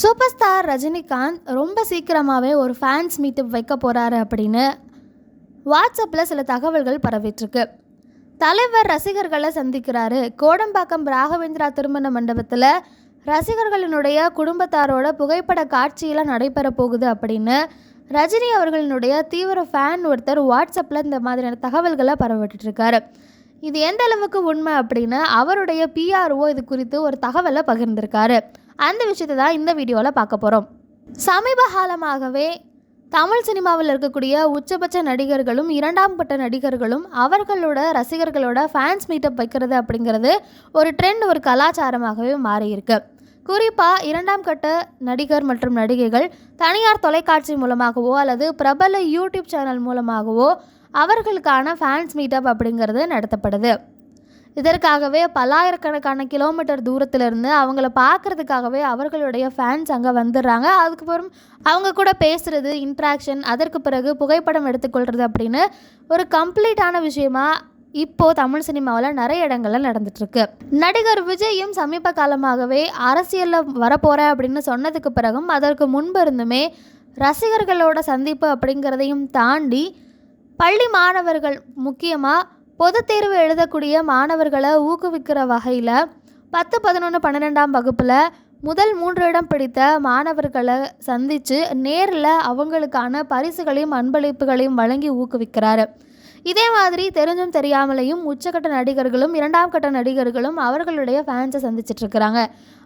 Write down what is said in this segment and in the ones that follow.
Super star Rajinikanth ரொம்ப சீக்கிரமாகவே ஒரு ஃபேன்ஸ் மீட்டப் வைக்க போகிறாரு அப்படின்னு வாட்ஸ்அப்பில் சில தகவல்கள் பரவிட்டுருக்கு. தலைவர் ரசிகர்களை சந்திக்கிறாரு. கோடம்பாக்கம் ராகவேந்திரா திருமண மண்டபத்தில் ரசிகர்களினுடைய குடும்பத்தாரோட புகைப்பட காட்சியெல்லாம் நடைபெற போகுது அப்படின்னு ரஜினி அவர்களினுடைய தீவிர ஃபேன் ஒருத்தர் வாட்ஸ்அப்பில் இந்த மாதிரியான தகவல்களை பரவிட்டுருக்காரு. இது எந்த அளவுக்கு உண்மை அப்படின்னு அவருடைய பிஆர்ஓ இது குறித்து ஒரு தகவலை பகிர்ந்திருக்காரு. அந்த விஷயத்தை தான் இந்த வீடியோவில் பார்க்க போகிறோம் சமீப காலமாகவே தமிழ் சினிமாவில் இருக்கக்கூடிய உச்சபட்ச நடிகர்களும் இரண்டாம் கட்ட நடிகர்களும் அவர்களோட ரசிகர்களோட ஃபேன்ஸ் மீட்டப் வைக்கிறது அப்படிங்கிறது ஒரு ட்ரெண்ட் ஒரு கலாச்சாரமாகவே மாறியிருக்கு. குறிப்பாக இரண்டாம் கட்ட நடிகர் மற்றும் நடிகைகள் தனியார் தொலைக்காட்சி மூலமாகவோ அல்லது பிரபல யூடியூப் சேனல் மூலமாகவோ அவர்களுக்கான ஃபேன்ஸ் மீட்டப் அப்படிங்கிறது நடத்தப்படுது. இதற்காகவே பல்லாயிரக்கணக்கான கிலோமீட்டர் தூரத்திலிருந்து அவங்கள பார்க்கறதுக்காகவே அவர்களுடைய ஃபேன்ஸ் அங்கே வந்துடுறாங்க. அதுக்கப்புறம் அவங்க கூட பேசுகிறது இன்ட்ராக்ஷன் அதற்கு பிறகு புகைப்படம் எடுத்துக்கொள்கிறது அப்படின்னு ஒரு கம்ப்ளீட்டான விஷயமா இப்போது தமிழ் சினிமாவில் நிறைய இடங்களில் நடந்துட்டுருக்கு. நடிகர் விஜயும் சமீப காலமாகவே அரசியலில் வரப்போகிறேன் அப்படின்னு சொன்னதுக்கு பிறகும் அதற்கு முன்பு இருந்துமே ரசிகர்களோட சந்திப்பு அப்படிங்கிறதையும் தாண்டி பள்ளி மாணவர்கள் முக்கியமாக பொதுத் தேர்வு எழுதக்கூடிய மாணவர்களை ஊக்குவிக்கிற வகையில் பத்து பதினொன்று பன்னிரெண்டாம் வகுப்பில் முதல் மூன்று இடம் பிடித்த மாணவர்களை சந்தித்து நேரில் அவங்களுக்கான பரிசுகளையும் அன்பளிப்புகளையும் வழங்கி ஊக்குவிக்கிறாரு. இதே மாதிரி தெரிஞ்சும் தெரியாமலேயும் உச்சக்கட்ட நடிகர்களும் இரண்டாம் கட்ட நடிகர்களும் அவர்களுடைய ஃபேன்ஸை சந்திச்சிட்டு இருக்கிறாங்க.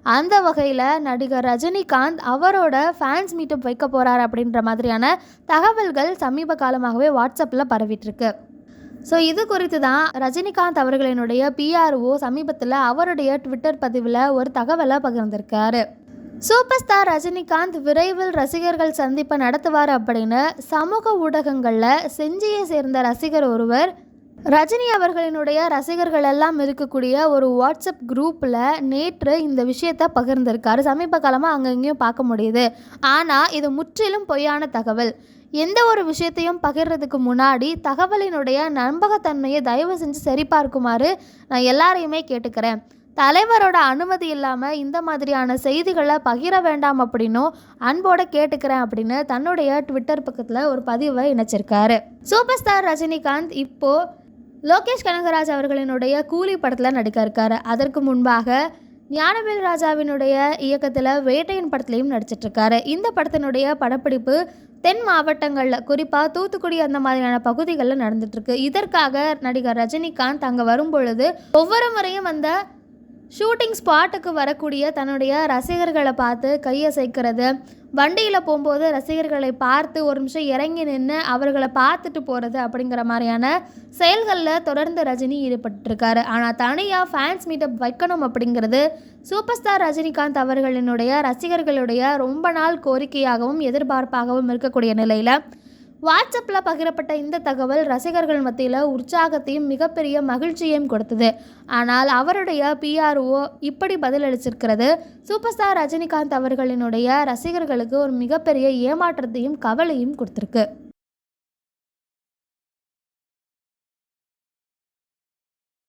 அந்த வகையில் நடிகர் ரஜினிகாந்த் அவரோட ஃபேன்ஸ் மீட்டப் வைக்க போகிறார் அப்படின்ற மாதிரியான தகவல்கள் சமீப காலமாகவே வாட்ஸ்அப்பில் பரவிட்டுருக்கு ஸோ இது குறித்து தான் ரஜினிகாந்த் அவர்களினுடைய பிஆர்ஓ சமீபத்தில் அவருடைய ட்விட்டர் பதிவில் ஒரு தகவலை பகிர்ந்திருக்காரு. சூப்பர் ஸ்டார் ரஜினிகாந்த் விரைவில் ரசிகர்கள் சந்திப்பை நடத்துவார் அப்படின்னு சமூக ஊடகங்களில் செஞ்சியை சேர்ந்த ரசிகர் ஒருவர் ரஜினி அவர்களினுடைய ரசிகர்கள் எல்லாம் இருக்கக்கூடிய ஒரு வாட்ஸ்அப் குரூப்பில் நேற்று இந்த விஷயத்தை பகிர்ந்திருக்காரு. சமீப காலமாக அங்கங்கேயும் பார்க்க முடியுது. ஆனால் இது முற்றிலும் பொய்யான தகவல். எந்த ஒரு விஷயத்தையும் பகிர்றதுக்கு முன்னாடி தகவலினுடைய நம்பகத்தன்மையை தயவு செஞ்சு சரிபார்க்குமாறு நான் எல்லாரையுமே கேட்டுக்கிறேன். தலைவரோட அனுமதி இல்லாமல் இந்த மாதிரியான செய்திகளை பகிர வேண்டாம் அப்படின்னும் அன்போட கேட்டுக்கிறேன் அப்படின்னு தன்னுடைய ட்விட்டர் பக்கத்தில் ஒரு பதிவை இணைச்சிருக்காரு. சூப்பர் ஸ்டார் ரஜினிகாந்த் இப்போது லோகேஷ் கனகராஜ் அவர்களினுடைய கூலி படத்தில் நடிக்க இருக்காரு அதற்கு முன்பாக ஞானவேல் ராஜாவினுடைய இயக்கத்தில் வேட்டையின் படத்துலையும் நடிச்சிட்ருக்காரு. இந்த படத்தினுடைய படப்பிடிப்பு தென் மாவட்டங்களில் குறிப்பாக தூத்துக்குடி அந்த மாதிரியான பகுதிகளில் நடந்துட்டுருக்கு இதற்காக நடிகர் ரஜினிகாந்த் அங்கே வரும்பொழுது ஒவ்வொரு முறையும் வந்த ஷூட்டிங் ஸ்பாட்டுக்கு வரக்கூடிய தன்னுடைய ரசிகர்களை பார்த்து கையசைக்கிறது. வண்டியில் போகும்போது ரசிகர்களை பார்த்து ஒரு நிமிஷம் இறங்கி நின்று அவர்களை பார்த்துட்டு போகிறது அப்படிங்கிற மாதிரியான செயல்களில் தொடர்ந்து ரஜினி ஈடுபட்டிருக்காரு. ஆனால் தனியாக ஃபேன்ஸ் மீட்டப் வைக்கணும் அப்படிங்கிறது சூப்பர் ஸ்டார் ரஜினிகாந்த் அவர்களினுடைய ரசிகர்களுடைய ரொம்ப நாள் கோரிக்கையாகவும் எதிர்பார்ப்பாகவும் இருக்கக்கூடிய நிலையில் வாட்ஸ்அப்பில் பகிரப்பட்ட இந்த தகவல் ரசிகர்கள் மத்தியில் உற்சாகத்தையும் மிகப்பெரிய மகிழ்ச்சியையும் கொடுத்தது. ஆனால் அவருடைய பிஆர்ஓ இப்படி பதிலளிச்சிருக்கிறது. சூப்பர் ஸ்டார் ரஜினிகாந்த் அவர்களினுடைய ரசிகர்களுக்கு ஒரு மிகப்பெரிய ஏமாற்றத்தையும் கவலையும் கொடுத்துருக்கு.